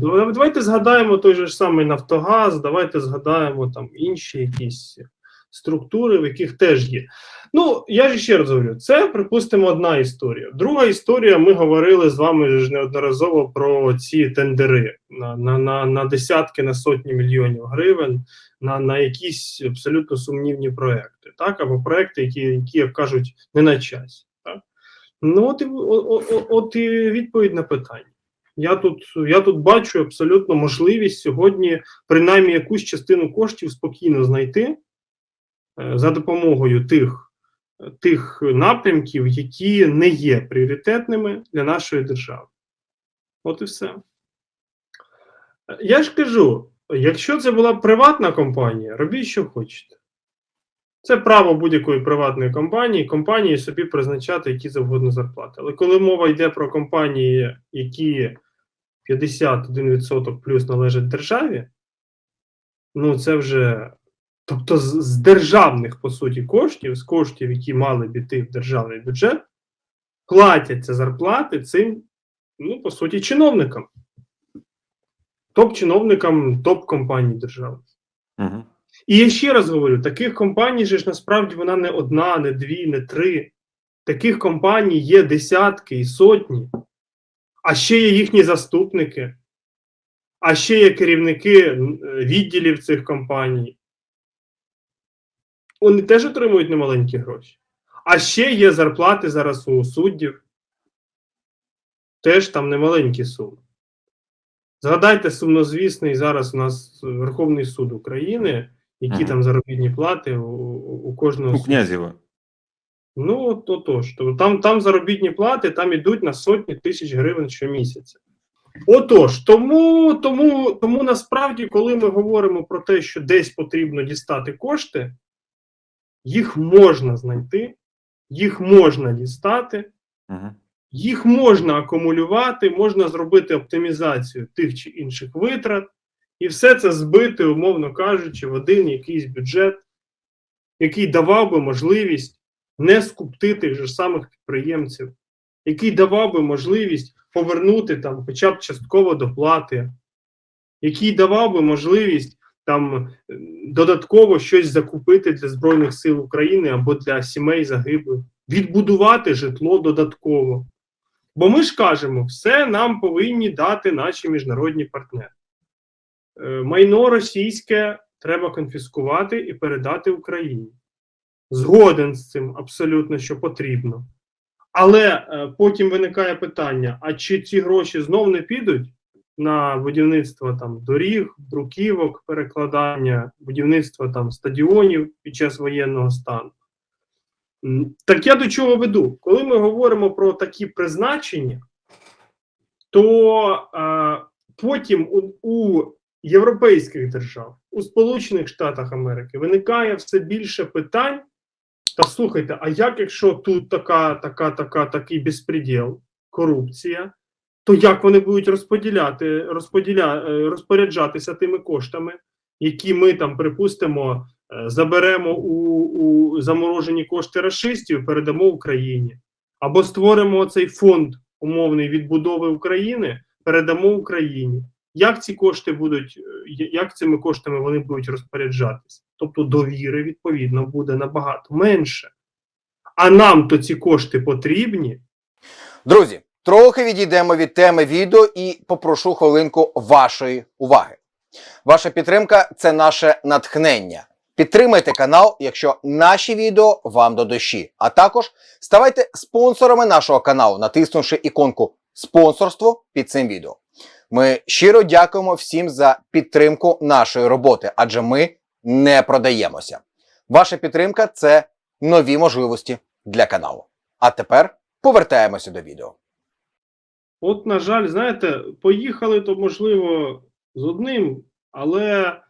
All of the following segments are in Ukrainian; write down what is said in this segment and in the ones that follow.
Давай- Давайте згадаємо той же ж самий Нафтогаз, давайте згадаємо там інші якісь структури, в яких теж є. Ну, я ж ще раз говорю, це, припустимо, одна історія. Друга історія, ми говорили з вами ж неодноразово про ці тендери на, на, на, на десятки, на сотні мільйонів гривень, на, на якісь абсолютно сумнівні проекти, так, або проекти, які, які як кажуть, не на часі. Так? Ну, от і, о- о- о- от і відповідь на питання. Я тут, я тут бачу абсолютно можливість сьогодні, принаймні, якусь частину коштів спокійно знайти е, за допомогою тих, тих напрямків, які не є пріоритетними для нашої держави. От і все. Е, Я ж кажу: якщо це була приватна компанія, робіть, що хочете. Це право будь-якої приватної компанії, компанії собі призначати які завгодно зарплати. Але коли мова йде про компанії, які 51% плюс належать державі, ну це вже. Тобто з, державних, по суті, коштів, з коштів, які мали б іти в державний бюджет, платяться зарплати цим, ну, по суті, чиновникам. Топ-чиновникам топ-компаній держави. Угу. І я ще раз говорю: таких компаній же ж насправді вона не одна, не дві, не три. Таких компаній є десятки і сотні, а ще є їхні заступники, а ще є керівники е, відділів цих компаній. Вони теж отримують немаленькі гроші. А ще є зарплати зараз у суддів. Теж там немаленькі суми. Згадайте сумнозвісний зараз у нас Верховний суд України, які Ага. там заробітні плати у, у, кожного У судді. Князєва. Ну, от отож. Тобто там, там заробітні плати там ідуть на сотні тисяч гривень щомісяця. Отож, тому, тому, тому насправді, коли ми говоримо про те, що десь потрібно дістати кошти, їх можна знайти, їх можна дістати, Угу. їх можна акумулювати, можна зробити оптимізацію тих чи інших витрат, і все це збити, умовно кажучи, в один якийсь бюджет, який давав би можливість не скупти тих же самих підприємців, який давав би можливість повернути там хоча б частково доплати, який давав би можливість там додатково щось закупити для Збройних сил України або для сімей загиблих, відбудувати житло додатково. Бо ми ж кажемо, все нам повинні дати наші міжнародні партнери. Е, Майно російське треба конфіскувати і передати Україні. Згоден з цим абсолютно, що потрібно. Але е, потім виникає питання: а чи ці гроші знов не підуть на будівництво там доріг, бруківок, перекладання, будівництво там стадіонів під час воєнного стану? Так я до чого веду? Коли ми говоримо про такі призначення, то е, потім у, у європейських держав, у Сполучених Штатах Америки виникає все більше питань. Та слухайте, а як якщо тут така, така, така, такий безпреділ, корупція, то як вони будуть розподіляти, розподіля, е, розпоряджатися тими коштами, які ми там, припустимо, е, заберемо у, у заморожені кошти расистів, передамо Україні, або створимо цей фонд умовний відбудови України, передамо Україні. Як ці кошти будуть, е, як цими коштами вони будуть розпоряджатися? Тобто довіри, відповідно, буде набагато менше. А нам то ці кошти потрібні. Друзі, трохи відійдемо від теми відео і попрошу хвилинку вашої уваги. Ваша підтримка це наше натхнення. Підтримайте канал, якщо наші відео вам до душі. А також ставайте спонсорами нашого каналу, натиснувши іконку спонсорство під цим відео. Ми щиро дякуємо всім за підтримку нашої роботи, адже ми не продаємося. Ваша підтримка це нові можливості для каналу. А тепер повертаємося до відео. От, на жаль, знаєте, поїхали то, можливо, з одним, але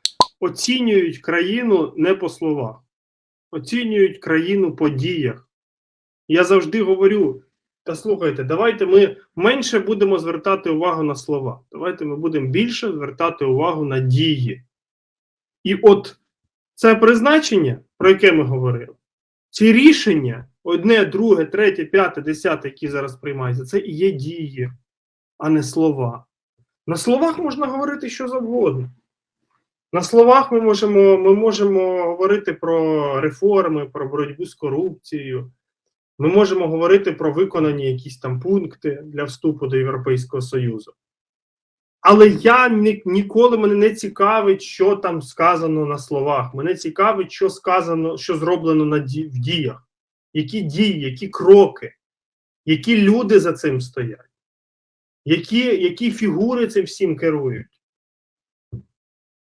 оцінюють країну не по словах, оцінюють країну по діях. Я завжди говорю: та слухайте, давайте ми менше будемо звертати увагу на слова. Давайте ми будемо більше звертати увагу на дії. І от це призначення, про яке ми говорили, ці рішення, одне, друге, третє, п'яте, десяте, які зараз приймаються, це і є дії, а не слова. На словах можна говорити що завгодно. На словах ми можемо, ми можемо говорити про реформи, про боротьбу з корупцією. Ми можемо говорити про виконані якісь там пункти для вступу до Європейського Союзу. Але я ні, ніколи мене не цікавить, що там сказано на словах. Мене цікавить, що сказано, що зроблено на ді, в діях, які дії, які кроки, які люди за цим стоять, які, які фігури цим всім керують.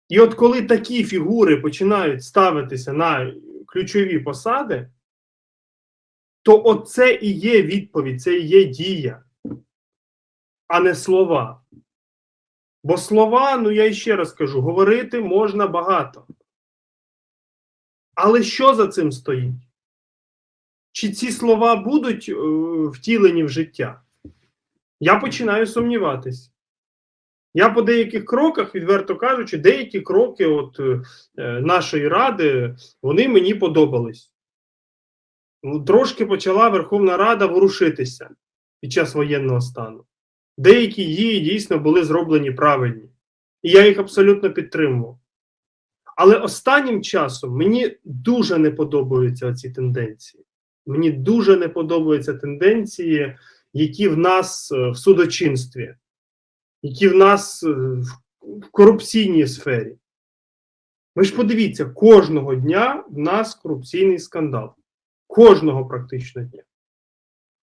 І от коли такі фігури починають ставитися на ключові посади, то оце і є відповідь, це і є дія, а не слова. Бо слова, ну я ще раз кажу, говорити можна багато. Але що за цим стоїть? Чи ці слова будуть е, втілені в життя? Я починаю сумніватись. Я по деяких кроках, відверто кажучи, деякі кроки от, е, нашої ради, вони мені подобались. Ну, Трошки почала Верховна Рада ворушитися під час воєнного стану. Деякі дії дійсно були зроблені правильні. І я їх абсолютно підтримував. Але останнім часом мені дуже не подобаються ці тенденції. Мені дуже не подобаються тенденції, які в нас е, в судочинстві, які в нас е, в корупційній сфері. Ви ж подивіться, кожного дня в нас корупційний скандал. Кожного практично дня.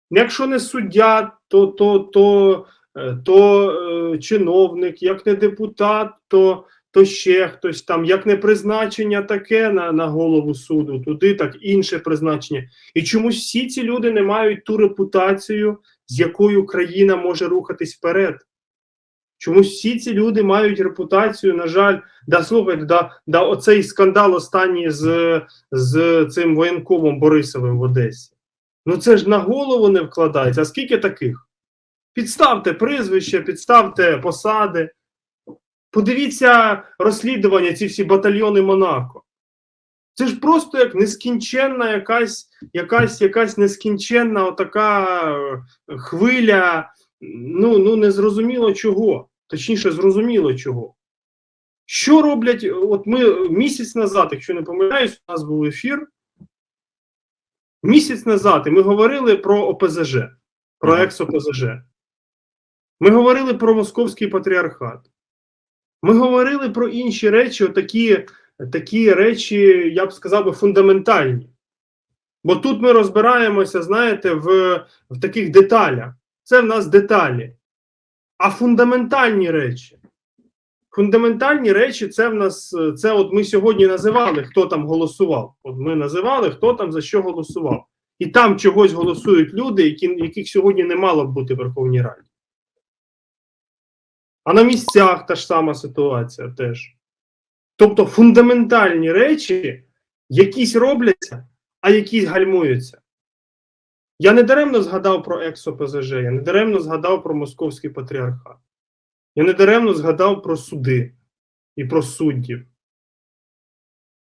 Якщо не суддя, то то, то, е, то е, чиновник, як не депутат, то, то ще хтось там, як не призначення таке на, на голову суду, туди так інше призначення. І чомусь всі ці люди не мають ту репутацію, з якою країна може рухатись вперед. Чомусь всі ці люди мають репутацію, на жаль, да слухайте, да, да оцей скандал останній з, з цим воєнкомом Борисовим в Одесі. Ну це ж на голову не вкладається. А скільки таких? Підставте прізвище, підставте посади. Подивіться розслідування, ці всі батальйони Монако. Це ж просто як нескінченна якась якась, якась нескінченна отака е, хвиля, ну, ну незрозуміло чого. Точніше, зрозуміло чого. Що роблять? От ми місяць назад, якщо не помиляюсь, у нас був ефір. Місяць назад і ми говорили про ОПЗЖ, про екс-ОПЗЖ. Ми говорили про московський патріархат. Ми говорили про інші речі, такі, такі речі, я б сказав би, фундаментальні. Бо тут ми розбираємося, знаєте, в, в таких деталях. Це в нас деталі. А фундаментальні речі. Фундаментальні речі, це в нас, е, це от ми сьогодні називали, хто там голосував. От ми називали, хто там за що голосував. І там чогось голосують люди, які, яких сьогодні не мало б бути в Верховній Раді. А на місцях та ж сама ситуація теж. Тобто фундаментальні речі якісь робляться, а якісь гальмуються. Я не даремно згадав про екс-ОПЗЖ, я не даремно згадав про московський патріархат. Я не даремно згадав про суди і про суддів.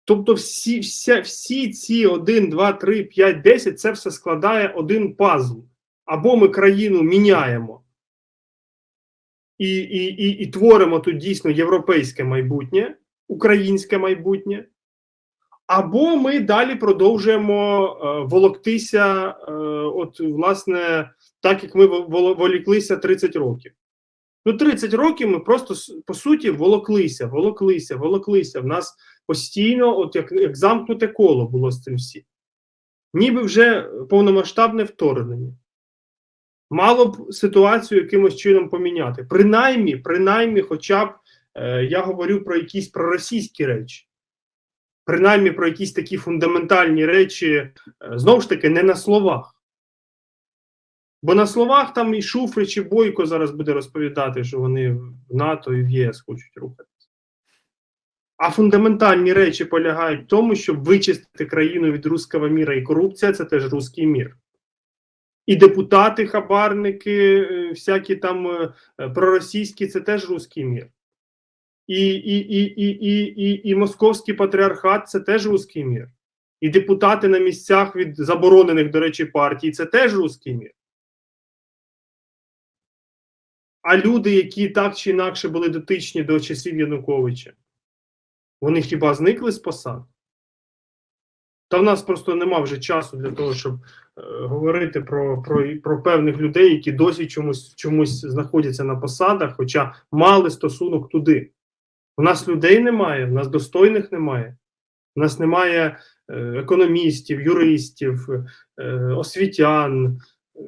Тобто, всі, вся, всі ці 1, 2, 3, 5, 10 це все складає один пазл. Або ми країну міняємо і, і, і, і творимо тут дійсно європейське майбутнє, українське майбутнє, або ми далі продовжуємо е, волоктися, е, от, власне, так як ми вол- воліклися 30 років. Ну, 30 років ми просто по суті волоклися, волоклися, волоклися. В нас постійно, от як, як замкнуте коло було з цим всім. Ніби вже повномасштабне вторгнення. Мало б ситуацію якимось чином поміняти. Принаймні, принаймні, хоча б е, я говорю про якісь проросійські речі. Принаймні про якісь такі фундаментальні речі, е, знову ж таки, не на словах. Бо на словах там і Шуфрич, і Бойко зараз буде розповідати, що вони в НАТО і в ЄС хочуть рухатися. А фундаментальні речі полягають в тому, щоб вичистити країну від руського міра і корупція це теж руський мір. І депутати, хабарники, е, всякі там е, проросійські це теж руський мір. І, і, і, і, і, і, і московський патріархат це теж руський мір. І депутати на місцях від заборонених, до речі, партій це теж руський мір. А люди, які так чи інакше були дотичні до часів Януковича, вони хіба зникли з посад? Та в нас просто нема вже часу для того, щоб е, говорити про, про, про певних людей, які досі чомусь, чомусь знаходяться на посадах, хоча мали стосунок туди. У нас людей немає, у нас достойних немає. У нас немає е, економістів, юристів, е, освітян, е,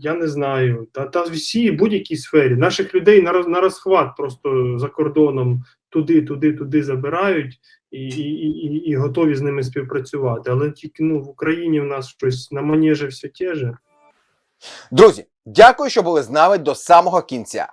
я не знаю, та, та всі будь-якій сфері. Наших людей на, на розхват просто за кордоном туди, туди, туди забирають і, і, і, і готові з ними співпрацювати. Але тільки ну, в Україні в нас щось на манежі все те. Друзі, дякую, що були з нами до самого кінця.